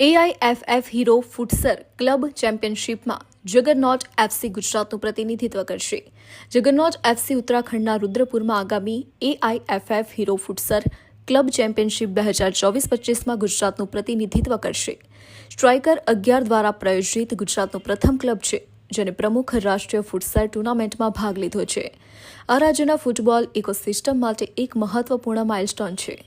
એઆઈએફએફ hero futsal club ચેમ્પિયનશિપમાં Juggernaut FC ગુજરાતનું પ્રતિનિધિત્વ કરશે. જગરનોટ એફસી ઉત્તરાખંડના રુદ્રપુરમાં આગામી AIFF Hero futsal club championship બે હજાર ચોવીસ પચીસમાં ગુજરાતનું પ્રતિનિધિત્વ કરશે. સ્ટ્રાઇકર અગિયાર દ્વારા પ્રાયોજિત ગુજરાતનું પ્રથમ ક્લબ છે, જેને પ્રમુખ રાષ્ટ્રીય ફૂટસર ટુર્નામેન્ટમાં ભાગ લીધો છે. આ રાજ્યના ફૂટબોલ ઇકોસિસ્ટમ માટે એક મહત્વપૂર્ણ માઇલસ્ટોન છે.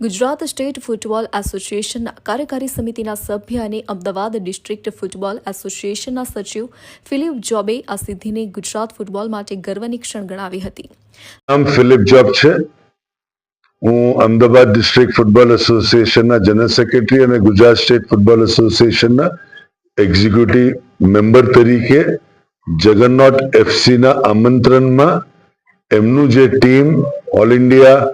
ગુજરાત સ્ટેટ ફૂટબોલ એસોસિએશનના કાર્યકારી સમિતિના સભ્ય અને અમદાવાદ ડિસ્ટ્રિક્ટ ફૂટબોલ એસોસિએશનના સચિવ ફિલિપ જોબે આ સિદ્ધિને ગુજરાત ફૂટબોલ માટે ગર્વની ક્ષણ ગણાવી હતી. નામ ફિલિપ જોબ છે. હું અમદાવાદ ડિસ્ટ્રિક્ટ ફૂટબોલ એસોસિએશનના જનરલ સેક્રેટરી અને ગુજરાત સ્ટેટ ફૂટબોલ એસોસિએશનના એક્ઝિક્યુટિવ મેમ્બર તરીકે જગન્નાથ એફસીના આમંત્રણમાં એમનું જે team all India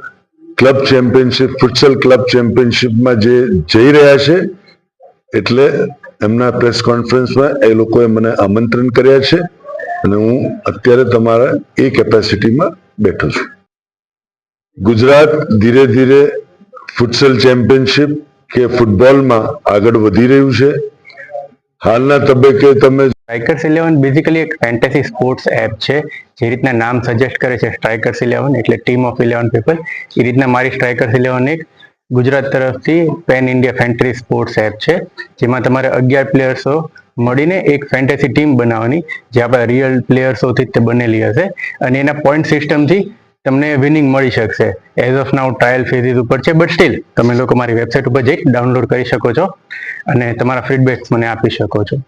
club championship, futsal club ચેમ્પિયનશિપમાં જે જઈ રહ્યા છે, એટલે એમના પ્રેસ કોન્ફરન્સમાં એ લોકોએ મને આમંત્રણ કર્યા છે અને હું અત્યારે તમારા એ કેપેસિટીમાં બેઠો છું. ગુજરાત ધીરે ધીરે ફુટસલ ચેમ્પિયનશિપ કે ફૂટબોલમાં આગળ વધી રહ્યું છે. હાલના તબક્કે તમે સ્ટ્રાઇકર્સ ઇલેવન બેઝિકલી એક ફેન્ટેસી સ્પોર્ટ્સ એપ છે. જે રીતના નામ સજેસ્ટ કરે છે સ્ટ્રાઇકર્સ ઇલેવન એટલે ટીમ ઓફ ઇલેવન પીપલ એ રીતના મારી સ્ટ્રાઇકર્સ ઇલેવન એક ગુજરાત તરફથી pan India fantasy sports app છે. જેમાં તમારે અગિયાર પ્લેયર્સો મળીને એક ફેન્ટેસી ટીમ બનાવવાની, જે આપણા રિયલ પ્લેયર્સોથી તે બનેલી હશે. અને એના પોઈન્ટ સિસ્ટમથી તમને વિનિંગ મળી શકશે. As of now trial phases ઉપર છે બટ સ્ટીલ તમે લોકો મારી વેબસાઇટ ઉપર જઈ ડાઉનલોડ કરી શકો છો અને તમારા ફીડબેક્સ મને આપી શકો છો.